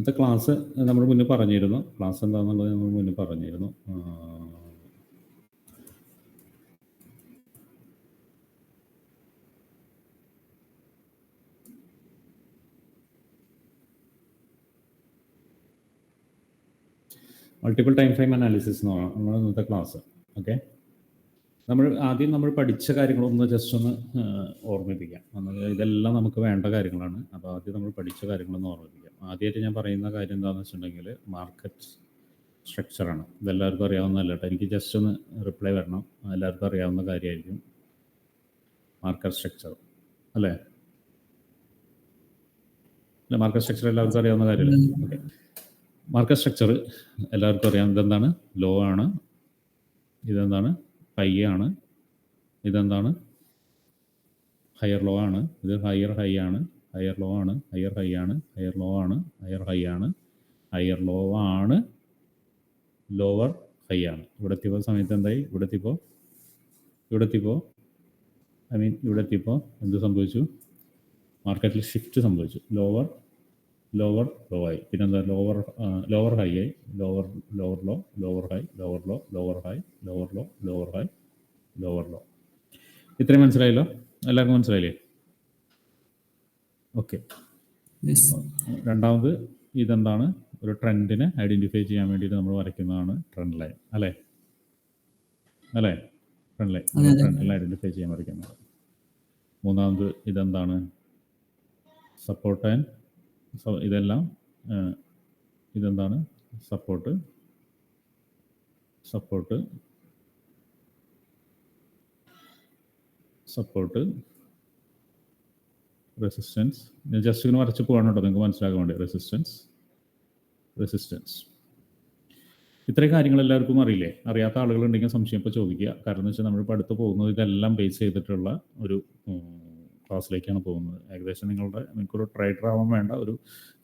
ഇന്നത്തെ ക്ലാസ് നമ്മൾ മുന്നേ പറഞ്ഞിരുന്നു. ക്ലാസ് എന്താണെന്നുള്ളത് നമ്മൾ മുന്നേ പറഞ്ഞിരുന്നു. മൾട്ടിപ്പിൾ ടൈം ഫ്രെയിം അനാലിസിസ് എന്നാണ് നമ്മൾ ഇന്നത്തെ ക്ലാസ്. ഓക്കെ നമ്മൾ ആദ്യം നമ്മൾ പഠിച്ച കാര്യങ്ങളൊന്ന് ജസ്റ്റ് ഒന്ന് ഓർമ്മിപ്പിക്കാം. ഇതെല്ലാം നമുക്ക് വേണ്ട കാര്യങ്ങളാണ്. അപ്പോൾ ആദ്യം നമ്മൾ പഠിച്ച കാര്യങ്ങളൊന്ന് ഓർമ്മിപ്പിക്കാം. ആദ്യമായിട്ട് ഞാൻ പറയുന്ന കാര്യം എന്താണെന്ന് വെച്ചിട്ടുണ്ടെങ്കിൽ മാർക്കറ്റ് സ്ട്രക്ചറാണ് ഇതെല്ലാവർക്കും അറിയാവുന്നതല്ല കേട്ടോ. എനിക്ക് ജസ്റ്റ് ഒന്ന് റിപ്ലൈ വരണം. എല്ലാവർക്കും അറിയാവുന്ന കാര്യമായിരിക്കും മാർക്കറ്റ് സ്ട്രക്ചർ അല്ലേ? അല്ല മാർക്കറ്റ് സ്ട്രക്ചർ എല്ലാവർക്കും അറിയാവുന്ന കാര്യമല്ലേ? ഓക്കെ മാർക്കറ്റ് സ്ട്രക്ചർ എല്ലാവർക്കും അറിയാം. ഇതെന്താണ്? ലോ ആണ്. ഇതെന്താണ്? ഹൈ ആണ്. ഇതെന്താണ്? ഹയർ ലോ ആണ്. ഇത് ഹയർ ഹൈ ആണ്. ഹയർ ലോ ആണ് ഹയർ ഹൈ ആണ് ഹയർ ലോ ആണ് ഹയർ ഹൈ ആണ് ഹയർ ലോ ആണ് ലോവർ ഹൈ ആണ്. ഇവിടെ എത്തിയപ്പോൾ സമയത്ത് എന്തായി? ഇവിടെ എത്തിപ്പോൾ ഇവിടെ എത്തിപ്പോൾ ഐ മീൻ ഇവിടെ എത്തിയപ്പോൾ എന്ത് സംഭവിച്ചു? മാർക്കറ്റിൽ ഷിഫ്റ്റ് സംഭവിച്ചു. ലോവർ ലോവർ ലോ ആയി. പിന്നെന്താ? ലോവർ ലോവർ ഹൈ ആയി. Lower lower low lower high lower low lower high lower low lower high lower low ഇത്രയും മനസ്സിലായല്ലോ? എല്ലാവർക്കും മനസ്സിലായില്ലേ? ഓക്കെ. രണ്ടാമത് ഇതെന്താണ്? ഒരു ട്രെൻഡിനെ ഐഡന്റിഫൈ ചെയ്യാൻ വേണ്ടിയിട്ട് നമ്മൾ വരയ്ക്കുന്നതാണ് ട്രെൻഡ് ലൈൻ അല്ലേ? അല്ലേ? Trend line trend line identify ചെയ്യാൻ വരയ്ക്കുന്നത്. മൂന്നാമത് ഇതെന്താണ്? സപ്പോർട്ട് ആൻഡ് ഇതെല്ലാം ഇതെന്താണ്? സപ്പോർട്ട് സപ്പോർട്ട് സപ്പോർട്ട് റെസിസ്റ്റൻസ് ഞാൻ ജസ്റ്റ് ഇങ്ങനെ വരച്ച് പോകണം കേട്ടോ. നിങ്ങൾക്ക് മനസ്സിലാക്കാൻ വേണ്ടി. റെസിസ്റ്റൻസ് റെസിസ്റ്റൻസ് ഇത്രയും കാര്യങ്ങൾ എല്ലാവർക്കും അറിയില്ലേ? അറിയാത്ത ആളുകൾ ഉണ്ടെങ്കിൽ സംശയം ഇപ്പോൾ ചോദിക്കുക. കാരണം എന്ന് വെച്ചാൽ നമ്മളിപ്പോൾ അടുത്ത് പോകുന്നത് ഇതെല്ലാം ബേസ് ചെയ്തിട്ടുള്ള ഒരു ക്ലാസ്സിലേക്കാണ് പോകുന്നത്. ഏകദേശം നിങ്ങളുടെ നിങ്ങൾക്കൊരു ട്രേഡർ ആവാൻ വേണ്ട ഒരു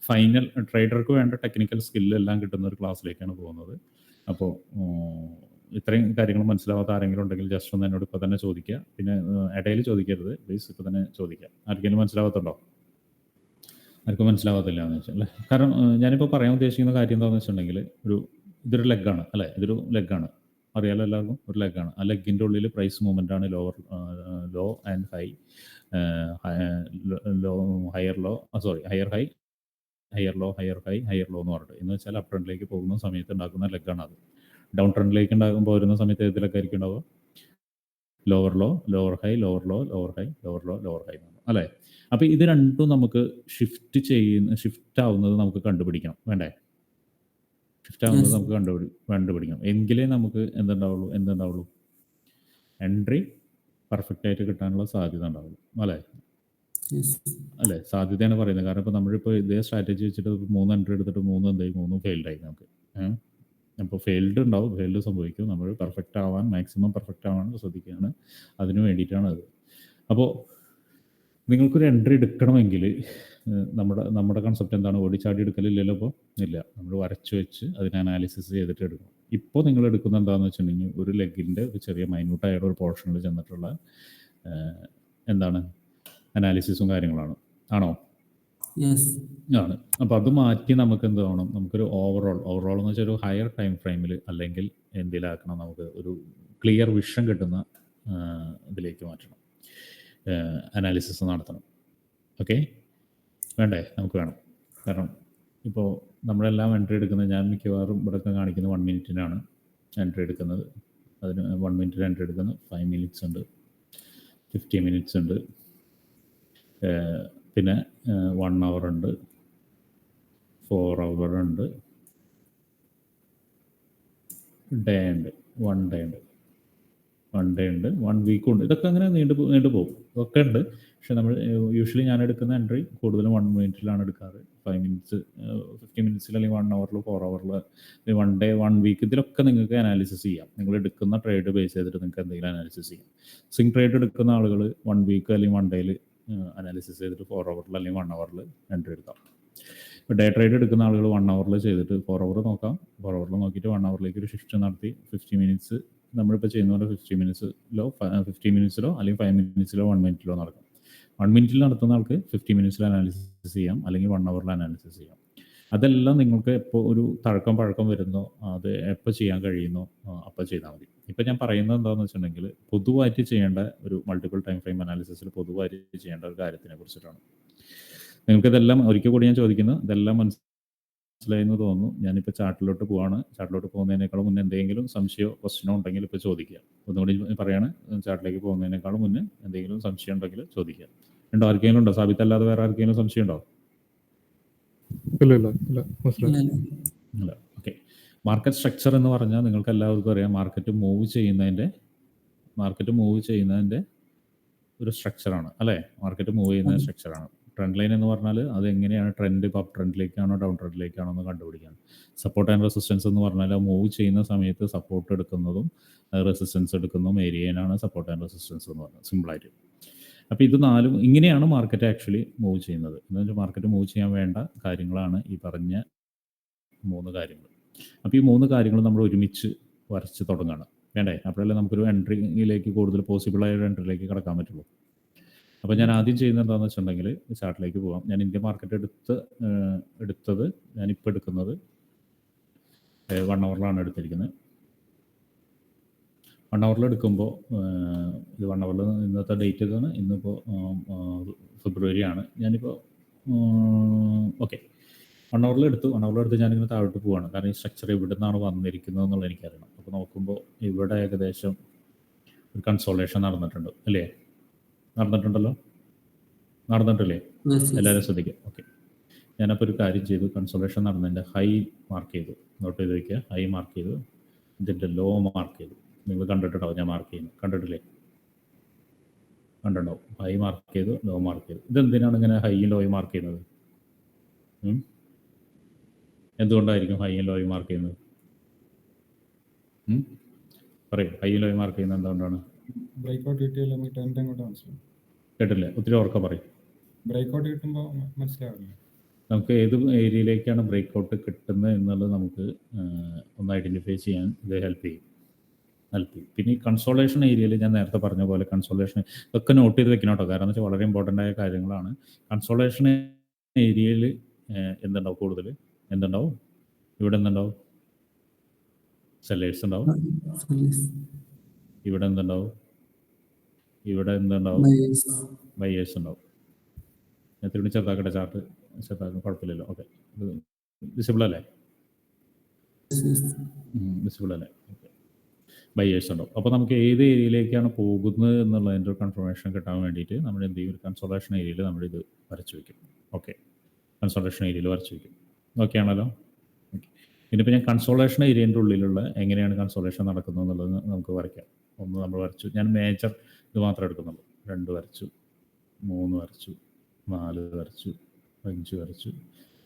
ഫൈനൽ ട്രേഡർക്ക് വേണ്ട ടെക്നിക്കൽ സ്കില്ല് എല്ലാം കിട്ടുന്ന ഒരു ക്ലാസ്സിലേക്കാണ് പോകുന്നത്. അപ്പോൾ ഇത്രയും കാര്യങ്ങൾ മനസ്സിലാവാത്ത ആരെങ്കിലും ഉണ്ടെങ്കിൽ ജസ്റ്റ് ഒന്ന് എന്നോട് ഇപ്പോൾ തന്നെ ചോദിക്കുക. പിന്നെ ഇടയിൽ ചോദിക്കരുത്. പ്ലീസ് ഇപ്പോൾ തന്നെ ചോദിക്കുക. ആർക്കെങ്കിലും മനസ്സിലാവാത്തുണ്ടോ? ആർക്കും മനസ്സിലാവാത്തില്ല എന്ന് വെച്ചാൽ അല്ലേ? കാരണം ഞാനിപ്പോൾ പറയാൻ ഉദ്ദേശിക്കുന്ന കാര്യം എന്താണെന്ന് വെച്ചിട്ടുണ്ടെങ്കിൽ ഒരു ഇതൊരു ലെഗാണ് അല്ലേ? ഇതൊരു ലെഗാണ് അറിയാലോ എല്ലാവർക്കും? ഒരു ലെഗാണ് ആ ലെഗിന്റെ ഉള്ളിൽ പ്രൈസ് മൂവ്മെന്റ് ആണ് lower low and high low higher low sorry higher high higher low higher high higher low എന്ന് പറഞ്ഞിട്ട്. എന്ന് വെച്ചാൽ അപ്രണ്ടിലേക്ക് പോകുന്ന സമയത്ത് ഉണ്ടാക്കുന്ന ലെഗാണ് അത്. ഡൗൺ ട്രെൻഡിലേക്ക് ഉണ്ടാകുമ്പോൾ വരുന്ന സമയത്ത് ഏതിലൊക്കെ ആയിരിക്കും ഉണ്ടാവുക? Lower low lower high lower low lower high lower low lower high അല്ലേ? അപ്പോൾ ഇത് രണ്ടും നമുക്ക് ഷിഫ്റ്റ് ചെയ്യുന്ന ഷിഫ്റ്റ് ആവുന്നത് നമുക്ക് കണ്ടുപിടിക്കണം. വേണ്ടേ? ഷിഫ്റ്റ് ആവുന്നത് നമുക്ക് കണ്ടുപിടി കണ്ടുപിടിക്കണം. എങ്കിലേ നമുക്ക് എന്തുണ്ടാവുള്ളൂ? എന്തുണ്ടാവുള്ളൂ? എൻട്രി പെർഫെക്റ്റ് ആയിട്ട് കിട്ടാനുള്ള സാധ്യത ഉണ്ടാവുള്ളൂ. അല്ലേ. അല്ലേ? സാധ്യതയാണ് പറയുന്നത്. കാരണം ഇപ്പോൾ നമ്മളിപ്പോൾ ഇതേ സ്ട്രാറ്റജി വെച്ചിട്ട് മൂന്ന് എൻട്രി എടുത്തിട്ട് മൂന്ന് എന്തായി? മൂന്നും ഫെയിൽഡായി നമുക്ക്. അപ്പോൾ ഫെയിൽഡ് ഉണ്ടാവും. ഫെയിൽഡ് സംഭവിക്കും. നമ്മൾ പെർഫെക്റ്റ് ആവാൻ മാക്സിമം പെർഫെക്റ്റ് ആവാൻ ശ്രദ്ധിക്കുകയാണ്. അതിന് വേണ്ടിയിട്ടാണ് അത്. അപ്പോൾ നിങ്ങൾക്കൊരു എൻട്രി എടുക്കണമെങ്കിൽ നമ്മുടെ നമ്മുടെ കൺസെപ്റ്റ് എന്താണ്? ഓടിച്ചാടി എടുക്കലില്ലല്ലോ അപ്പോൾ? ഇല്ല. നമ്മൾ വരച്ച് വെച്ച് അതിനെ അനാലിസിസ് ചെയ്തിട്ട് എടുക്കണം. ഇപ്പോൾ നിങ്ങൾ എടുക്കുന്ന എന്താണെന്ന് വെച്ചിട്ടുണ്ടെങ്കിൽ ഒരു ലെഗിന്റെ ഒരു ചെറിയ മൈന്യൂട്ടായ ഒരു പോർഷനിൽ ചെന്നിട്ടുള്ള എന്താണ്? അനാലിസിസും കാര്യങ്ങളാണ്. ആണോ. ആണ്. അപ്പോൾ അത് മാറ്റി നമുക്ക് എന്ത് വേണം? നമുക്കൊരു ഓവറോൾ ഓവറോൾ എന്ന് വെച്ചാൽ ഒരു ഹയർ ടൈം ഫ്രെയിമിൽ അല്ലെങ്കിൽ എന്തിലാക്കണം നമുക്ക് ഒരു ക്ലിയർ വിഷൻ കിട്ടുന്ന ഇതിലേക്ക് മാറ്റണം. അനാലിസിസ് നടത്തണം. ഓക്കെ വേണ്ടേ? നമുക്ക് വേണം. കാരണം ഇപ്പോൾ നമ്മളെല്ലാം എൻട്രി എടുക്കുന്നത് ഞാൻ മിക്കവാറും ഇവിടെയൊക്കെ കാണിക്കുന്നത് വൺ മിനിറ്റിനാണ് എൻട്രി എടുക്കുന്നത്. അതിന് വൺ മിനിറ്റിൽ എൻട്രി എടുക്കുന്നത് ഫൈവ് മിനിറ്റ്സ് ഉണ്ട് ഫിഫ്റ്റി മിനിറ്റ്സ് ഉണ്ട്. പിന്നെ വൺ അവർ ഉണ്ട്. ഫോർ അവർ ഉണ്ട്. ഡേ ഉണ്ട്. വൺ ഡേ ഉണ്ട്. വൺ ഡേ ഉണ്ട്. വൺ വീക്കും ഉണ്ട്. ഇതൊക്കെ അങ്ങനെ നീണ്ടു നീണ്ടു പോകും. ഇതൊക്കെ ഉണ്ട്. പക്ഷെ നമ്മൾ യൂഷ്വലി ഞാൻ എടുക്കുന്ന എൻട്രി കൂടുതലും വൺ മിനിറ്റിലാണ് എടുക്കാറ്. ഫൈവ് മിനിറ്റ്സ് ഫിഫ്റ്റി മിനിറ്റ്സിൽ അല്ലെങ്കിൽ വൺ അവറിൽ ഫോർ അവറിൽ വൺ ഡേ വൺ വീക്ക് ഇതിലൊക്കെ നിങ്ങൾക്ക് അനാലിസിസ് ചെയ്യാം. നിങ്ങൾ എടുക്കുന്ന ട്രേഡ് ബേസ് ചെയ്തിട്ട് നിങ്ങൾക്ക് എന്തെങ്കിലും അനാലിസിസ് ചെയ്യാം. സിംഗ് ട്രേഡ് എടുക്കുന്ന ആളുകൾ വൺ വീക്ക് അല്ലെങ്കിൽ വൺ ഡേയിൽ അനാലിസിസ് ചെയ്തിട്ട് ഫോർ അവറിൽ അല്ലെങ്കിൽ വൺ അവറിൽ എൻട്രി എടുക്കാം. ഇപ്പോൾ ഡേ ട്രേഡ് എടുക്കുന്ന ആളുകൾ വൺ അവറിൽ ചെയ്തിട്ട് ഫോർ അവർ നോക്കാം. ഫോർ അവറിൽ നോക്കിയിട്ട് വൺ അവറിലേക്ക് ഒരു ഷിഫ്റ്റ് നടത്തി ഫിഫ്റ്റി മിനിറ്റ്സ് നമ്മളിപ്പോൾ ചെയ്യുന്ന പോലെ ഫിഫ്റ്റി മിനിറ്റ്സിലോ ഫിഫ്റ്റി മിനിറ്റ്സിലോ അല്ലെങ്കിൽ ഫൈവ് മിനിറ്റ്സിലോ വൺ മിനിറ്റിലോ നടക്കും. വൺ മിനിറ്റിൽ നടത്തുന്ന ആൾക്ക് ഫിഫ്റ്റി മിനിറ്റ്സിൽ അനാലിസിസ് ചെയ്യാം. അല്ലെങ്കിൽ വൺ അവറിൽ അനാലിസിസ് ചെയ്യാം. അതെല്ലാം നിങ്ങൾക്ക് എപ്പോൾ ഒരു തഴക്കം പഴക്കം വരുന്നു അത് എപ്പോൾ ചെയ്യാൻ കഴിയുന്നു അപ്പോൾ ചെയ്താൽ മതി. ഇപ്പം ഞാൻ പറയുന്നത് എന്താണെന്ന് വെച്ചിട്ടുണ്ടെങ്കിൽ പൊതുവായിട്ട് ചെയ്യേണ്ട ഒരു മൾട്ടിപ്പിൾ ടൈം ഫ്രെയിം അനാലിസിസിൽ പൊതുവായിട്ട് ചെയ്യേണ്ട ഒരു കാര്യത്തിനെ കുറിച്ചിട്ടാണ്. നിങ്ങൾക്ക് ഇതെല്ലാം ഒരിക്കൽ കൂടി ഞാൻ ചോദിക്കുന്നത് ഇതെല്ലാം മനസ്സിലായെന്ന് തോന്നുന്നു. ഞാനിപ്പോൾ ചാർട്ടിലോട്ട് പോവാണ്. ചാർട്ടിലോട്ട് പോകുന്നതിനേക്കാളും മുന്നേ എന്തെങ്കിലും സംശയമോ ക്വസ്റ്റ്യനോ ഉണ്ടെങ്കിൽ ഇപ്പോൾ ചോദിക്കുക. ഒന്നുകൂടി പറയാണ് ചാർട്ടിലേക്ക് പോകുന്നതിനേക്കാളും മുന്നേ എന്തെങ്കിലും സംശയം ഉണ്ടെങ്കിൽ ചോദിക്കുക. ഉണ്ടോ ആർക്കെങ്കിലും ഉണ്ടോ? സാബിത്തല്ലാതെ വേറെ ആർക്കെങ്കിലും സംശയം ഉണ്ടോ? ഇല്ല ഇല്ല ഇല്ല. ഇല്ല, ഇല്ല. ഓക്കെ മാർക്കറ്റ് സ്ട്രക്ചർ എന്ന് പറഞ്ഞാൽ നിങ്ങൾക്ക് എല്ലാവർക്കും അറിയാം മാർക്കറ്റ് മൂവ് ചെയ്യുന്നതിന്റെ മാർക്കറ്റ് മൂവ് ചെയ്യുന്നതിന്റെ ഒരു സ്ട്രക്ചറാണ് അല്ലേ? മാർക്കറ്റ് മൂവ് ചെയ്യുന്ന. സ്ട്രക്ചറാണ് ട്രെൻഡ് ലൈൻ എന്ന് പറഞ്ഞാൽ അത് എങ്ങനെയാണ് ട്രെൻഡ് ഇപ്പോൾ അപ്പ് ട്രെൻഡിലേക്കാണോ ഡൗൺ ട്രെൻഡിലേക്കാണോ എന്ന് കണ്ടുപിടിക്കാൻ. സപ്പോർട്ട് ആൻഡ് റെസിസ്റ്റൻസ് എന്ന് പറഞ്ഞാൽ അത് മൂവ് ചെയ്യുന്ന സമയത്ത് സപ്പോർട്ട് എടുക്കുന്നതും റെസിസ്റ്റൻസ് എടുക്കുന്നതും ഏരിയയിലാണ് സപ്പോർട്ട് ആൻഡ് റെസിസ്റ്റൻസ് എന്ന് പറഞ്ഞത്. സിമ്പിളായിട്ട് അപ്പോൾ ഇത് നാലും ഇങ്ങനെയാണ് മാർക്കറ്റ് ആക്ച്വലി മൂവ് ചെയ്യുന്നത്. എന്ന് വെച്ചാൽ മാർക്കറ്റ് മൂവ് ചെയ്യാൻ വേണ്ട കാര്യങ്ങളാണ് ഈ പറഞ്ഞ മൂന്ന് കാര്യങ്ങൾ. അപ്പോൾ ഈ മൂന്ന് കാര്യങ്ങൾ നമ്മൾ ഒരുമിച്ച് വരച്ച് തുടങ്ങുകയാണ് വേണ്ടേ? അപ്പോഴല്ലേ നമുക്കൊരു എൻട്രിയിലേക്ക് കൂടുതൽ പോസിബിളായ ഒരു എൻട്രിയിലേക്ക് കടക്കാൻ പറ്റുള്ളൂ. അപ്പോൾ ഞാൻ ആദ്യം ചെയ്യുന്നത് എന്താണെന്ന് വെച്ചിട്ടുണ്ടെങ്കിൽ ചാർട്ടിലേക്ക് പോകാം ഞാൻ ഇന്ത്യ മാർക്കറ്റ് എടുത്ത് എടുത്തത് ഞാനിപ്പോൾ എടുക്കുന്നത് വൺ അവറിലാണ് എടുത്തിരിക്കുന്നത്. വൺ അവറിൽ എടുക്കുമ്പോൾ ഇത് വൺ അവറിൽ ഇന്നത്തെ ഡേറ്റ് ഇതാണ് ഇന്നിപ്പോൾ ഫെബ്രുവരി ആണ്. ഞാനിപ്പോൾ ഓക്കെ വൺ അവറിൽ എടുത്തു. വൺ അവറിൽ എടുത്ത് ഞാനിങ്ങനെ താഴോട്ട് പോവാണ്. കാരണം ഈ സ്ട്രക്ചർ എവിടെ നിന്നാണ് വന്നിരിക്കുന്നത് എന്നുള്ളത് എനിക്കറിയണം. അപ്പോൾ നോക്കുമ്പോൾ ഇവിടെ ഏകദേശം ഒരു കൺസോളേഷൻ നടന്നിട്ടുണ്ട്. അല്ലേ? നടന്നിട്ടുണ്ടല്ലോ? നടന്നിട്ടില്ലേ. എല്ലാവരും ശ്രദ്ധിക്കുക ഓക്കെ ഞാനപ്പോൾ ഒരു കാര്യം ചെയ്തു. കൺസോളേഷൻ നടന്നതിന്റെ ഹൈ മാർക്ക് ചെയ്തു. നോട്ട് ചെയ്ത് വയ്ക്കുക ഹൈ മാർക്ക് ചെയ്തു. ഇതിന്റെ ലോ മാർക്ക് ചെയ്തു. നിങ്ങൾ കണ്ടിട്ടുണ്ടാവും ഞാൻ മാർക്ക് ചെയ്യുന്നു കണ്ടിട്ടില്ലേ? കണ്ടിട്ടുണ്ടാവും. ഹൈ മാർക്ക് ചെയ്തു ലോ മാർക്ക് ചെയ്തു. ഇതെന്തിനാണ് ഇങ്ങനെ ഹൈയും ലോയും മാർക്ക് ചെയ്യുന്നത്? എന്തുകൊണ്ടായിരിക്കും ഹൈയും ലോയും മാർക്ക് ചെയ്യുന്നത്? പറയും ഹൈ ഹൈയും ലോയും മാർക്ക് ചെയ്യുന്നത് എന്തുകൊണ്ടാണ്? ബ്രേക്ക്ഔട്ട് കേട്ടില്ലേ? ഒത്തിരി ഉറക്കം പറയും. ബ്രേക്ക്ഔട്ട് കിട്ടുമ്പോൾ മനസ്സിലാവില്ല? നമുക്ക് ഏത് ഏരിയയിലേക്കാണ് ബ്രേക്ക് ഔട്ട് കിട്ടുന്നത് എന്നുള്ളത് നമുക്ക് ഒന്ന് ഐഡന്റിഫൈ ചെയ്യാൻ ഇത് ഹെൽപ്പ് ചെയ്യും. ചെയ്യും പിന്നെ ഈ കൺസോളേഷൻ ഏരിയയിൽ ഞാൻ നേരത്തെ പറഞ്ഞ പോലെ കൺസോളേഷൻ ഇതൊക്കെ നോട്ട് ചെയ്ത് വെക്കണം കേട്ടോ. കാരണം വെച്ചാൽ വളരെ ഇമ്പോർട്ടന്റ് ആയ കാര്യങ്ങളാണ്. കൺസോളേഷൻ ഏരിയയിൽ എന്തുണ്ടാവും? കൂടുതൽ എന്തുണ്ടാവും? ഇവിടെ എന്തുണ്ടാവും? സെല്ലേഴ്സ് ഉണ്ടാവും. ഇവിടെ എന്തുണ്ടാവും? ഇവിടെ എന്തുണ്ടാവും? ബയ്യേഴ്സ് ബയേഴ്സ് ഉണ്ടാവും. ഞാൻ തിരുവണി ചെറുതാക്കട്ടെ ചാർട്ട് ചെറുതാക്കും കുഴപ്പമില്ലല്ലോ. ഓക്കെ വിസിബിൾ അല്ലേ. വിസിബിൾ അല്ലേ? ഓക്കെ ബയേഴ്സ് ഉണ്ടാവും അപ്പോൾ നമുക്ക് ഏത് ഏരിയയിലേക്കാണ് പോകുന്നത് എന്നുള്ളതിന്റെ ഒരു കൺഫർമേഷൻ കിട്ടാൻ വേണ്ടിയിട്ട് നമ്മൾ എന്ത് ചെയ്യും? കൺസോളേഷൻ ഏരിയയിൽ നമ്മൾ ഇത് വരച്ച് വയ്ക്കും ഓക്കെ കൺസോളേഷൻ ഏരിയയിൽ വരച്ച് വയ്ക്കും ഓക്കെ ആണല്ലോ? ഓക്കെ ഇനിയിപ്പോൾ ഞാൻ കൺസോളേഷൻ ഏരിയന്റെ ഉള്ളിലുള്ള എങ്ങനെയാണ് കൺസോളേഷൻ നടക്കുന്നത് എന്നുള്ളത് നമുക്ക് വരയ്ക്കാം. ഒന്ന് നമ്മൾ വരച്ചു. ഞാൻ മേജർ ഇത് മാത്രമേ എടുക്കുന്നുള്ളൂ. രണ്ട് വരച്ചു. മൂന്ന് വരച്ചു. നാല് വരച്ചു. അഞ്ച് വരച്ചു.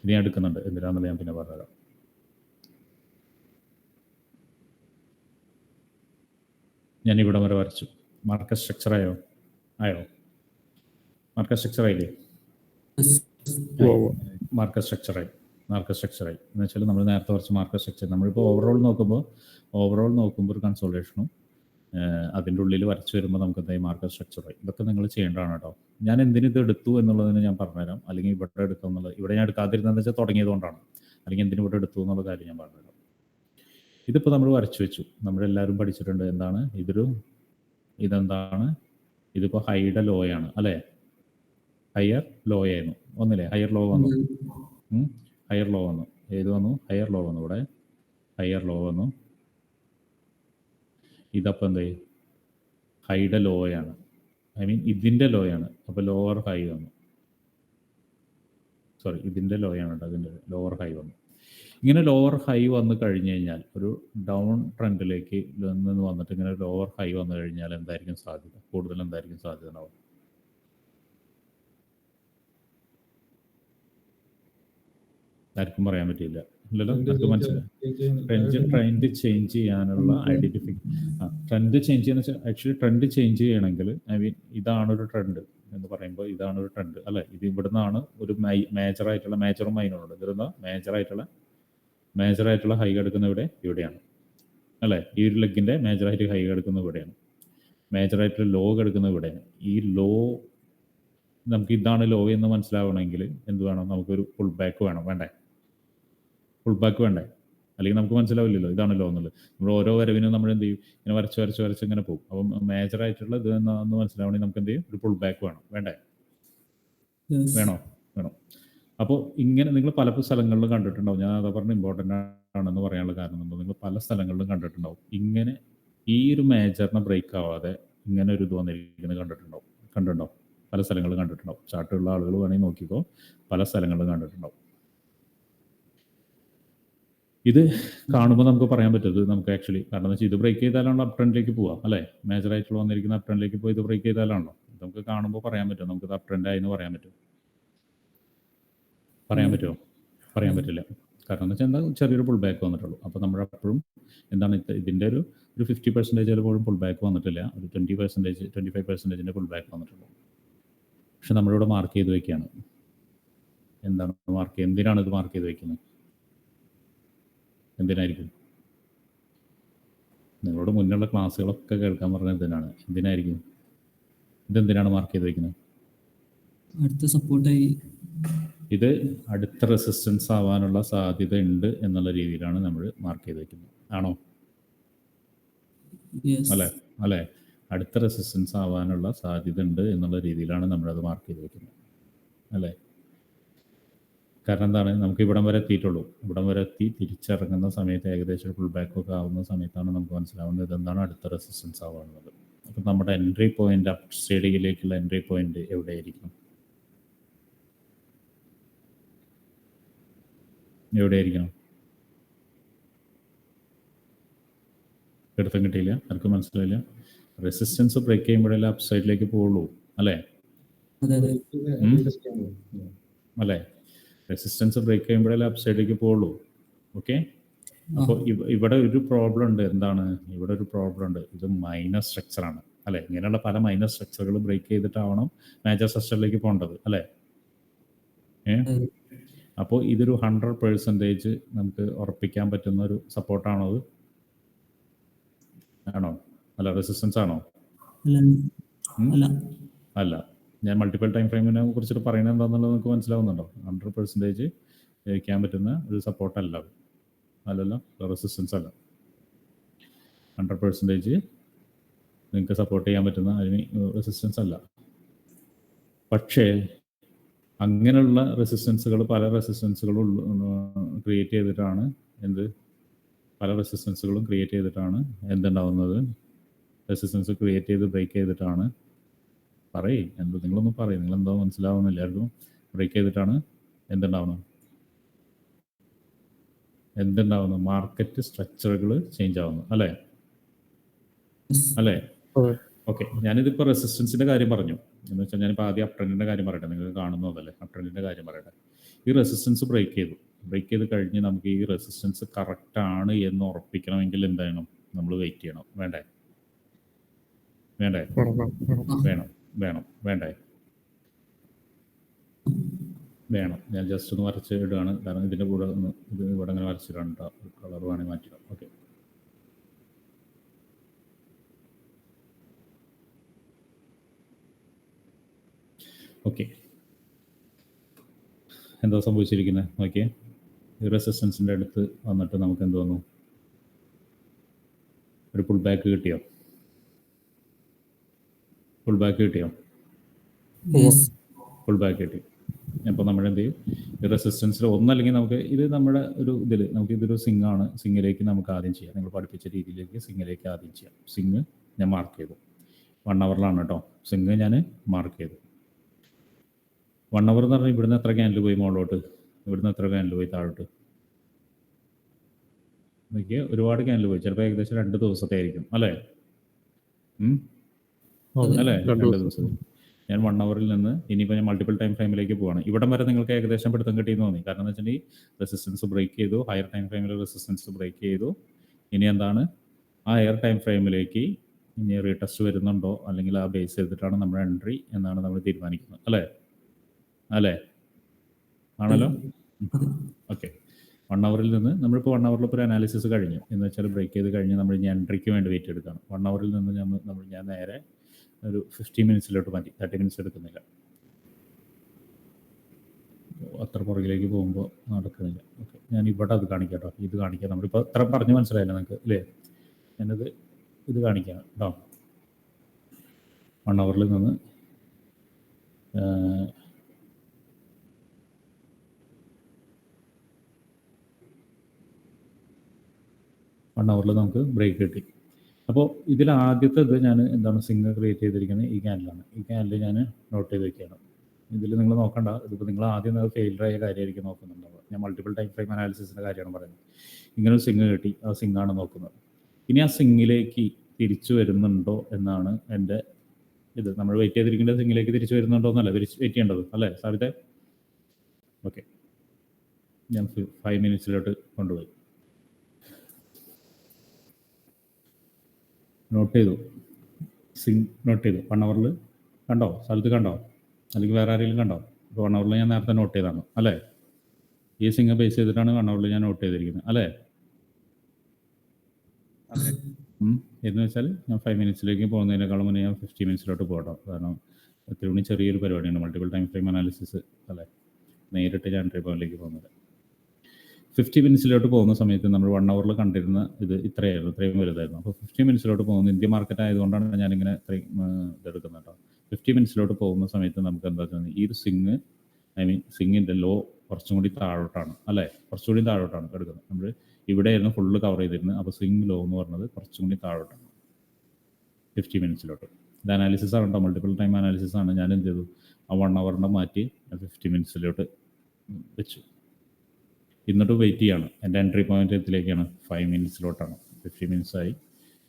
ഇനി ഞാൻ എടുക്കുന്നുണ്ട്. എന്തിനാണെന്നുള്ള ഞാൻ പിന്നെ പറഞ്ഞുതരാം. ഞാൻ ഇവിടെ വരെ വരച്ചു. മാർക്കസ് സ്ട്രക്ചർ ആയോ? ആയോ? സ്ട്രക്ചറായില്ലേ സ്ട്രക്ചർ ആയില്ലേ? Yes. മാർക്കറ്റ് സ്ട്രക്ചറായി മാർക്കസ് സ്ട്രക്ചറായി എന്ന് വെച്ചാൽ നമ്മൾ നേരത്തെ കുറച്ച് മാർക്കസ് സ്ട്രക്ചർ നമ്മളിപ്പോൾ ഓവറോൾ നോക്കുമ്പോൾ ഓവറോൾ നോക്കുമ്പോൾ ഒരു കൺസോൾട്ടേഷനും അതിന്റെ ഉള്ളിൽ വരച്ചു വരുമ്പോൾ നമുക്ക് എന്തായി? മാർക്കറ്റ് സ്ട്രക്ചറായി ഇതൊക്കെ നിങ്ങൾ ചെയ്യേണ്ടതാണ് കേട്ടോ. ഞാൻ എന്തിനു ഇത് എടുത്തു എന്നുള്ളതിന് ഞാൻ പറഞ്ഞുതരാം. അല്ലെങ്കിൽ ഇവിടെ എടുത്തു എന്നുള്ളത് ഇവിടെ ഞാൻ എടുക്കാതിരുന്നതെന്ന് വെച്ചാൽ തുടങ്ങിയതുകൊണ്ടാണ് അല്ലെങ്കിൽ എന്തിനു ഇവിടെ എടുത്തു എന്നുള്ള കാര്യം ഞാൻ പറഞ്ഞുതരാം. ഇതിപ്പോൾ നമ്മൾ വരച്ചു വെച്ചു. നമ്മളെല്ലാവരും പഠിച്ചിട്ടുണ്ട് എന്താണ്? ഇതൊരു ഇതെന്താണ്? ഇതിപ്പോൾ ഹൈയുടെ ആണ് അല്ലേ? ഹയർ ലോ ആയിരുന്നു ഒന്നില്ലേ ഹയർ ലോ വന്നു. ഹയർ ലോ വന്നു. ഏത് വന്നു? ഹയർ ലോ വന്നു ഇവിടെ. ഹയർ ലോ വന്നു. ഇതപ്പോൾ ഹൈഡ ഹൈയുടെ ആണ് ഐ മീൻ ഇതിന്റെ ആണ് അപ്പോൾ ലോവർ ഹൈ വന്നു. സോറി ഇതിന്റെ ആണ് കേട്ടോ അതിന്റെ ലോവർ ഹൈ വന്നു. ഇങ്ങനെ ലോവർ ഹൈ വന്നു കഴിഞ്ഞു കഴിഞ്ഞാൽ ഒരു ഡൗൺ ട്രെൻഡിലേക്ക് നിന്ന് വന്നിട്ട് ഇങ്ങനെ ലോവർ ഹൈ വന്നു കഴിഞ്ഞാൽ എന്തായിരിക്കും സാധ്യത? കൂടുതൽ എന്തായിരിക്കും സാധ്യത ഉണ്ടാവും ആർക്കും പറയാൻ പറ്റില്ല അല്ലല്ലോ ആർക്കും മനസ്സിലായി? ട്രെൻഡ് ട്രെൻഡ് ചേഞ്ച് ചെയ്യാനുള്ള ഐഡന്റിഫിക് ട്രെൻഡ് ചേഞ്ച് ചെയ്യുന്ന വെച്ചാൽ ആക്ച്വലി ട്രെൻഡ് ചേഞ്ച് ചെയ്യണമെങ്കിൽ ഐ മീൻ ഇതാണ് ഒരു ട്രെൻഡ് എന്ന് പറയുമ്പോൾ ഇതാണ് ഒരു ട്രെൻഡ് അല്ലെ? ഇത് ഇവിടുന്നാണ് ഒരു മേജർ ആയിട്ടുള്ള മേജറും മൈനറും ഉണ്ട്. ഇതെന്താ മേജർ ആയിട്ടുള്ള മേജർ ആയിട്ടുള്ള ഹൈ കിടക്കുന്ന ഇവിടെ ഇവിടെയാണ്. അല്ലേ? ഈ ഒരു ലെഗിന്റെ മേജറായിട്ട് ഹൈ കിടക്കുന്നത് ഇവിടെയാണ്. മേജറായിട്ടുള്ള ലോ കിടക്കുന്നത് ഇവിടെയാണ്. ഈ ലോ നമുക്ക് ഇതാണ് ലോ എന്ന് മനസ്സിലാവണമെങ്കിൽ എന്ത് വേണം? നമുക്കൊരു ഫുൾ ബാക്ക് വേണം. വേണ്ടേ? ഫുൾ ബാക്ക് വേണ്ടേ? അല്ലെങ്കിൽ നമുക്ക് മനസ്സിലാവില്ലല്ലോ ഇതാണ് ലോ എന്നുള്ളത്. നമ്മൾ ഓരോ വരവിനും നമ്മൾ എന്ത് ചെയ്യും? ഇങ്ങനെ വരച്ച് വരച്ച് വരച്ച് ഇങ്ങനെ പോകും. അപ്പം മേജറായിട്ടുള്ള ഇത് എന്ന് മനസ്സിലാവണമെങ്കിൽ നമുക്ക് എന്ത് ചെയ്യും? ഒരു ഫുൾ ബാക്ക് വേണം. വേണ്ടേ. വേണോ? വേണം? അപ്പോൾ ഇങ്ങനെ നിങ്ങൾ പല സ്ഥലങ്ങളിലും കണ്ടിട്ടുണ്ടാവും. ഞാൻ അതാ പറഞ്ഞ ഇമ്പോർട്ടന്റ് ആണെന്ന് പറയാനുള്ള കാരണം നിങ്ങൾ പല സ്ഥലങ്ങളിലും കണ്ടിട്ടുണ്ടാവും. ഇങ്ങനെ ഈ ഒരു മേജറിനെ ബ്രേക്ക് ആവാതെ ഇങ്ങനെ ഒരു ഇത് വന്നിരിക്കുന്നത് കണ്ടിട്ടുണ്ടാവും. കണ്ടിട്ടുണ്ടാവും. പല സ്ഥലങ്ങളിൽ കണ്ടിട്ടുണ്ടാവും. ചാട്ടുള്ള ആളുകൾ വേണമെങ്കിൽ നോക്കിക്കോ. പല സ്ഥലങ്ങളിലും കണ്ടിട്ടുണ്ടാവും. ഇത് കാണുമ്പോൾ നമുക്ക് പറയാൻ പറ്റും. നമുക്ക് ആക്ച്വലി കാരണം എന്ന് വെച്ചാൽ ഇത് ബ്രേക്ക് ചെയ്താലാണല്ലോ അപ് ട്രെൻഡിലേക്ക് പോവാം അല്ലേ? മേജർ ആയിട്ടുള്ള വന്നിരിക്കുന്ന അപ് ട്രെൻഡിലേക്ക് പോയി ഇത് ബ്രേക്ക് ചെയ്താലാണല്ലോ. നമുക്ക് കാണുമ്പോൾ പറയാൻ പറ്റും. നമുക്ക് അപ് ട്രെൻഡ് ആയി എന്ന് പറയാൻ പറ്റും. പറയാൻ പറ്റുമോ? പറയാൻ പറ്റില്ല. കാരണം എന്ന് വെച്ചാൽ എന്താ ചെറിയൊരു പുൾ ബാക്ക് വന്നിട്ടുള്ളൂ. അപ്പോൾ നമ്മൾ അപ്പോഴും എന്താണ് ഇത് ഇതിന്റെ ഒരു ഒരു ഫിഫ്റ്റി പെർസെന്റേജ് ചിലപ്പോഴും പുൾ ബാക്ക് വന്നിട്ടില്ല. ഒരു ട്വന്റി പെർസെന്റേജ് ട്വന്റി ഫൈവ് പെർസെന്റേജിന്റെ പുൾ ബാക്ക് വന്നിട്ടുള്ളൂ. പക്ഷെ നമ്മളിവിടെ മാർക്ക് ചെയ്ത് വെക്കുകയാണ് എന്താണ് മാർക്ക് എന്തിനാണ് ഇത് മാർക്ക് ചെയ്ത് വെക്കുന്നത് എന്തിനായിരിക്കും? നിങ്ങളോട് മുന്നുള്ള ക്ലാസ്സുകളൊക്കെ കേൾക്കാൻ പറഞ്ഞത് എന്തിനാണ്? എന്തിനായിരിക്കും? ഇതെന്തിനാണ് മാർക്ക് ചെയ്ത് വെക്കുന്നത് അടുത്ത സപ്പോർട്ടായി ഇത് അടുത്ത റെസിസ്റ്റൻസ് ആവാനുള്ള സാധ്യത ഉണ്ട് എന്നുള്ള രീതിയിലാണ് നമ്മൾ മാർക്ക് ചെയ്ത് വെക്കുന്നത് ആണോ അല്ലെ? അല്ലെ? അടുത്ത റെസിസ്റ്റൻസ് ആവാനുള്ള സാധ്യത ഉണ്ട് എന്നുള്ള രീതിയിലാണ് നമ്മളത് മാർക്ക് ചെയ്ത് വെക്കുന്നത് അല്ലേ? കാരണം എന്താണ്? നമുക്ക് ഇവിടം വരെ എത്തിയിട്ടുള്ളൂ. ഇവിടം വരെ എത്തി തിരിച്ചിറങ്ങുന്ന സമയത്ത് ഏകദേശം ഫുൾ ബാക്ക് ഒക്കെ ആവുന്ന സമയത്താണ് നമുക്ക് മനസ്സിലാവുന്നത് ഇതെന്താണ് അടുത്ത റെസിസ്റ്റൻസ് ആവുന്നത് അപ്പം നമ്മുടെ എൻട്രി പോയിന്റ് അപ് സ്റ്റേഡിയിലേക്കുള്ള എൻട്രി പോയിന്റ് എവിടെയായിരിക്കും? എവിടെയായിരിക്കണം എടുത്തും കിട്ടിയില്ല. ആർക്കും മനസ്സിലായില്ല. റെസിസ്റ്റൻസ് ബ്രേക്ക് ചെയ്യുമ്പോഴല്ലേ അപ്പ് സൈഡിലേക്ക് പോവുള്ളൂ അല്ലേ. അല്ലേ? റെസിസ്റ്റൻസ് ബ്രേക്ക് ചെയ്യുമ്പോഴല്ലേ അപ്പ് സൈഡിലേക്ക് പോവുള്ളൂ ഓക്കെ അപ്പോൾ ഇവിടെ ഒരു പ്രോബ്ലം ഉണ്ട്. എന്താണ്? ഇവിടെ ഒരു പ്രോബ്ലം ഉണ്ട്. ഇത് മൈനർ സ്ട്രക്ചർ ആണ് അല്ലെ? ഇങ്ങനെയുള്ള പല മൈനർ സ്ട്രക്ചറുകൾ ബ്രേക്ക് ചെയ്തിട്ടാവണം മേജർ സ്ട്രക്ചറിലേക്ക് പോകേണ്ടത് അല്ലേ. അപ്പോൾ ഇതൊരു ഹൺഡ്രഡ് പേഴ്സന്റേജ് നമുക്ക് ഉറപ്പിക്കാൻ പറ്റുന്ന ഒരു സപ്പോർട്ടാണോ അത്? ആണോ? അല്ല റെസിസ്റ്റൻസ് ആണോ? അല്ല. ഞാൻ മൾട്ടിപ്പിൾ ടൈം ഫ്രെയിമിനെ കുറിച്ചിട്ട് പറയുന്നത് എന്താണെന്നുള്ളത് നമുക്ക് മനസ്സിലാവുന്നുണ്ടോ? ഹൺഡ്രഡ് പെർസെന്റേജ് ജയിക്കാൻ പറ്റുന്ന ഒരു സപ്പോർട്ടല്ല അല്ല അത്. അല്ലല്ലോ? റെസിസ്റ്റൻസ് അല്ല. ഹൺഡ്രഡ് പെർസെന്റേജ് നിങ്ങൾക്ക് സപ്പോർട്ട് ചെയ്യാൻ പറ്റുന്ന അതിന് റെസിസ്റ്റൻസ് അല്ല. പക്ഷേ അങ്ങനെയുള്ള റെസിസ്റ്റൻസുകൾ പല റെസിസ്റ്റൻസുകളും ക്രിയേറ്റ് ചെയ്തിട്ടാണ് എന്ത്? പല റെസിസ്റ്റൻസുകളും ക്രിയേറ്റ് ചെയ്തിട്ടാണ് എന്തുണ്ടാവുന്നത്? റെസിസ്റ്റൻസ് ക്രിയേറ്റ് ചെയ്ത് ബ്രേക്ക് ചെയ്തിട്ടാണ്. പറയേ എന്ത് നിങ്ങളൊന്നും പറയും നിങ്ങളെന്തോ മനസ്സിലാവുന്നില്ല. എല്ലാവർക്കും ബ്രേക്ക് ചെയ്തിട്ടാണ് എന്തുണ്ടാവുന്നത്? എന്തുണ്ടാവുന്നു? മാർക്കറ്റ് സ്ട്രക്ചറുകൾ ചേഞ്ച് ആവുന്നു. അല്ലേ? അല്ലേ. ഓക്കെ ഞാനിതിപ്പോൾ റെസിസ്റ്റൻസിന്റെ കാര്യം പറഞ്ഞു. എന്ന് വെച്ചാൽ ഞാനിപ്പോൾ ആദ്യം അപ് ട്രെൻഡിന്റെ കാര്യം പറയട്ടെ. നിങ്ങൾക്ക് കാണുന്നതല്ലേ അപ് ട്രെൻഡിന്റെ കാര്യം പറയട്ടെ. ഈ റെസിസ്റ്റൻസ് ബ്രേക്ക് ചെയ്തു. ബ്രേക്ക് ചെയ്ത് കഴിഞ്ഞ് നമുക്ക് ഈ റെസിസ്റ്റൻസ് കറക്റ്റാണ് എന്ന് ഉറപ്പിക്കണമെങ്കിൽ എന്ത് നമ്മൾ വെയിറ്റ് ചെയ്യണം. വേണ്ടേ? വേണ്ടേ? വേണം. വേണം. വേണ്ടേ? വേണം. ഞാൻ ജസ്റ്റ് ഒന്ന് വരച്ച് ഇടുകയാണ്. കാരണം ഇതിന്റെ കൂടെ ഒന്ന് ഇത് ഇവിടെ അങ്ങനെ വരച്ചിട്ടുണ്ട് കളർ വേണമെങ്കിൽ മാറ്റിയിടാം. ഓക്കെ ഓക്കെ എന്താ സംഭവിച്ചിരിക്കുന്നത് ഓക്കെ റെസിസ്റ്റൻസിന്റെ അടുത്ത് വന്നിട്ട് നമുക്ക് എന്ത് വന്നു ഒരു പുൾ ബാക്ക് കിട്ടിയോ? പുൾ ബാക്ക് കിട്ടിയോ? ഫുൾ ബാക്ക് കിട്ടി. അപ്പോൾ നമ്മൾ എന്ത് ചെയ്യും റെസിസ്റ്റൻസിൽ ഒന്നല്ലെങ്കിൽ നമുക്ക് ഇത് നമ്മുടെ ഒരു ഇതിൽ നമുക്ക് ഇതൊരു സിംഗ് ആണ്. സിംഗിലേക്ക് നമുക്ക് ആദ്യം ചെയ്യാം. നിങ്ങൾ പഠിപ്പിച്ച രീതിയിലേക്ക് സിംഗിലേക്ക് ആദ്യം ചെയ്യാം. സിംഗ് ഞാൻ മാർക്ക് ചെയ്തു. വൺ അവറിലാണ് കേട്ടോ സിംഗ് ഞാൻ മാർക്ക് ചെയ്തു. വൺ അവർ എന്ന് പറഞ്ഞാൽ ഇവിടുന്ന് എത്ര ക്യാനൽ പോയി മുകളിലോട്ട് ഇവിടുന്ന് എത്ര ക്യാനൽ പോയി താഴോട്ട്? എനിക്ക് ഒരുപാട് ക്യാനൽ പോയി. ചിലപ്പോൾ ഏകദേശം രണ്ട് ദിവസത്തെ ആയിരിക്കും. അല്ലേ? അല്ലേ? രണ്ട്. ദിവസം. ഞാൻ വൺ അവറിൽ നിന്ന് ഇനിയിപ്പോൾ ഞാൻ മൾട്ടിപ്പിൾ ടൈം ഫ്രെയിമിലേക്ക് പോവാണ്. ഇവിടം വരെ നിങ്ങൾക്ക് ഏകദേശം പിടുത്തം കിട്ടിയെന്ന് തോന്നി. കാരണം എന്ന് വെച്ചിട്ടുണ്ടെങ്കിൽ റെസിസ്റ്റൻസ് ബ്രേക്ക് ചെയ്തു. ഹയർ ടൈം ഫ്രെയിമിൽ റെസിസ്റ്റൻസ് ബ്രേക്ക് ചെയ്തു. ഇനി എന്താണ്? ആ ഹയർ ടൈം ഫ്രെയിമിലേക്ക് ഇനി റീടെസ്റ്റ് വരുന്നുണ്ടോ? അല്ലെങ്കിൽ ആ ബേസ് ചെയ്തിട്ടാണ് നമ്മുടെ എൻട്രി എന്നാണ് നമ്മൾ തീരുമാനിക്കുന്നത്. അല്ലേ? അല്ലേ? ആണല്ലോ? ഓക്കെ. വൺ അവറിൽ നിന്ന് നമ്മളിപ്പോൾ വൺ അവറിൽ ഒരു അനാലിസിസ് കഴിഞ്ഞു. എന്ന് വെച്ചാൽ ബ്രേക്ക് ചെയ്ത് കഴിഞ്ഞ് നമ്മൾ ഞാൻ എൻട്രിക്ക് വേണ്ടി വെയിറ്റ് എടുക്കുകയാണ്. വൺ അവറിൽ നിന്ന് ഞാൻ നമ്മൾ ഞാൻ നേരെ ഒരു ഫിഫ്റ്റി മിനിറ്റ്സിലോട്ട് മാറ്റി. തേർട്ടി മിനിറ്റ്സ് എടുക്കുന്നില്ല. അത്ര പുറകിലേക്ക് പോകുമ്പോൾ നടക്കുന്നില്ല. ഓക്കെ. ഞാൻ ഇവിടെ അത് കാണിക്കാം കേട്ടോ. ഇത് കാണിക്കാം. നമ്മളിപ്പോൾ അത്ര പറഞ്ഞ് മനസ്സിലായില്ല നിങ്ങൾക്ക് അല്ലേ ഞാനത് ഇത് കാണിക്കാം കേട്ടോ. വൺ അവറിൽ നിന്ന് ഏഹ്, വൺ അവറിൽ നമുക്ക് ബ്രേക്ക് കിട്ടി. അപ്പോൾ ഇതിൽ ആദ്യത്തെ ഇത് ഞാൻ എന്താണ് സിംഗർ ക്രിയേറ്റ് ചെയ്തിരിക്കുന്നത് ഈ ക്യാനലാണ് ഈ ക്യാനലിൽ ഞാൻ നോട്ട് ചെയ്ത് വെക്കുകയാണ് ഇതിൽ നിങ്ങൾ നോക്കണ്ട. ഇതിപ്പോൾ നിങ്ങൾ ആദ്യം അത് ഫെയിലറായ കാര്യമായിരിക്കും നോക്കുന്നുണ്ടാവുക. ഞാൻ മൾട്ടിപ്പിൾ ടൈം ഫ്രെയിം അനാലിസിസിന്റെ കാര്യമാണ് പറയുന്നത്. ഇങ്ങനെ ഒരു സിംഗ് കിട്ടി. ആ സിംഗാണ് നോക്കുന്നത്. ഇനി ആ സിംഗിലേക്ക് തിരിച്ചു വരുന്നുണ്ടോ എന്നാണ് എന്റെ ഇത്. നമ്മൾ വെയിറ്റ് ചെയ്തിരിക്കേണ്ട സിംഗിലേക്ക് തിരിച്ചു വരുന്നുണ്ടോ എന്നല്ല. തിരിച്ച് വെയിറ്റ് ചെയ്യേണ്ടത്. അല്ലേ സാറിത്തെ ഓക്കെ ഞാൻ ഫൈവ് മിനിറ്റ്സിലോട്ട് കൊണ്ടുപോയി. നോട്ട് ചെയ്തു. സിങ് നോട്ട് ചെയ്തു. വൺ അവറിൽ കണ്ടോ? സ്ഥലത്ത് കണ്ടോ? അല്ലെങ്കിൽ വേറെ ആരെങ്കിലും കണ്ടോ? ഇപ്പോൾ വൺ അവറിൽ ഞാൻ നേരത്തെ നോട്ട് ചെയ്താണ് അല്ലേ? ഈ സിംഗ് ബേസ് ചെയ്തിട്ടാണ് വൺ അവറിൽ ഞാൻ നോട്ട് ചെയ്തിരിക്കുന്നത്. അല്ലേ. എന്ന് വെച്ചാൽ ഞാൻ ഫൈവ് മിനിറ്റ്സിലേക്ക് പോകുന്നതിനേക്കാളും മുന്നേ ഞാൻ ഫിഫ്റ്റി മിനിറ്റ്സിലോട്ട് പോകട്ടോ. കാരണം എത്ര മണി ചെറിയൊരു പരിപാടിയാണ്. മൾട്ടിപ്പിൾ ടൈം ഫ്രെയിം അനാലിസിസ് അല്ലേ? നേരിട്ട് ഞാൻ ട്രിപ്പോയിലേക്ക് പോകുന്നത്. ഫിഫ്റ്റി മിനിറ്റ്സിലോട്ട് പോകുന്ന സമയത്ത് നമ്മൾ വൺ അവറിൽ കണ്ടിരുന്ന ഇത് ഇത്രയായിരുന്നു ഇത്രയും വലുതായിരുന്നു. അപ്പോൾ ഫിഫ്റ്റി മിനിറ്റ്സിലോട്ട് പോകുന്ന ഇന്ത്യ മാർക്കറ്റ് ആയതുകൊണ്ടാണ് ഞാനിങ്ങനെ ഇത്രയും ഇതെടുക്കുന്നത് കേട്ടോ ഫിഫ്റ്റി മിനിറ്റ്സിലോട്ട് പോകുന്ന സമയത്ത് നമുക്ക് എന്താ വെച്ചാൽ ഈ ഒരു സിങ് ഐ മീൻ സിങ്ങിന്റെ ലോ കുറച്ചും കൂടി താഴോട്ടാണ് അല്ലേ? കുറച്ചുകൂടി താഴോട്ടാണ് എടുക്കുന്നത്. നമ്മൾ ഇവിടെയായിരുന്നു ഫുള്ള് കവർ ചെയ്തിരുന്നത്. അപ്പോൾ സിങ് ലോ എന്ന് പറഞ്ഞത് കുറച്ചും കൂടി താഴോട്ടാണ്. ഫിഫ്റ്റി മിനിറ്റ്സിലോട്ട് ഇത് അനാലിസിസ് ആണ് കേട്ടോ മൾട്ടിപ്പിൾ ടൈം അനാലിസിസ് ആണ്. ഞാൻ എന്ത് ചെയ്തു? ആ വൺ അവറിന്റെ മാറ്റി ഫിഫ്റ്റി മിനിറ്റ്സിലോട്ട് വെച്ചു. എന്നിട്ട് വെയിറ്റ് ചെയ്യാണ്. എന്റെ എൻട്രി പോയിന്റ് എത്തിലേക്കാണ് ഫൈവ് മിനിറ്റ്സിലോട്ടാണ് ഫിഫ്റ്റി മിനിറ്റ്സ് ആയി.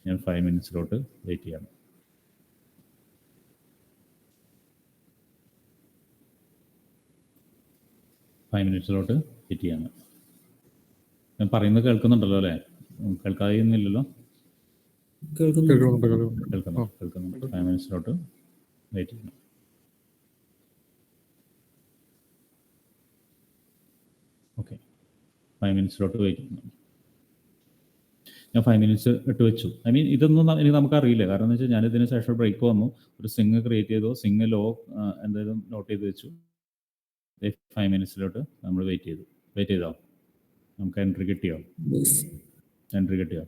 ഞാൻ ഫൈവ് മിനിറ്റ്സിലോട്ട് വെയിറ്റ് ചെയ്യാണ്. ഫൈവ് മിനിറ്റ്സിലോട്ട് വെയിറ്റ് ചെയ്യാണ്. ഞാൻ പറയുന്നത് കേൾക്കുന്നുണ്ടല്ലോ അല്ലേ? കേൾക്കാതെയൊന്നുമില്ലല്ലോ കേൾക്കുന്നു കേൾക്കുന്നുണ്ട്. കേൾക്കുന്നുണ്ട് കേൾക്കുന്നു കേൾക്കുന്നു ഫൈവ് മിനിറ്റ്സിലോട്ട് വെയിറ്റ് ചെയ്യണം. ഓക്കെ ഫൈവ് മിനിറ്റ്സിലോട്ട് വെയിറ്റ് ചെയ്യണം ഞാൻ ഫൈവ് മിനിറ്റ്സ് ഇട്ട് വെച്ചു. ഐ മീൻ ഇതൊന്നും എനിക്ക് നമുക്ക് അറിയില്ല കാരണം എന്ന് വെച്ചാൽ ഞാൻ ഇതിന് ശേഷം ബ്രേക്ക് വന്നു. ഒരു സിങ് ക്രിയേറ്റ് ചെയ്തു. സിങ് ലോ എന്തായാലും നോട്ട് ചെയ്ത് വെച്ചു. ഫൈവ് മിനിറ്റ്സിലോട്ട് നമ്മൾ വെയിറ്റ് ചെയ്തു. വെയിറ്റ് ചെയ്തോ? നമുക്ക് എൻട്രി കിട്ടിയോ? എൻട്രി കിട്ടിയോ?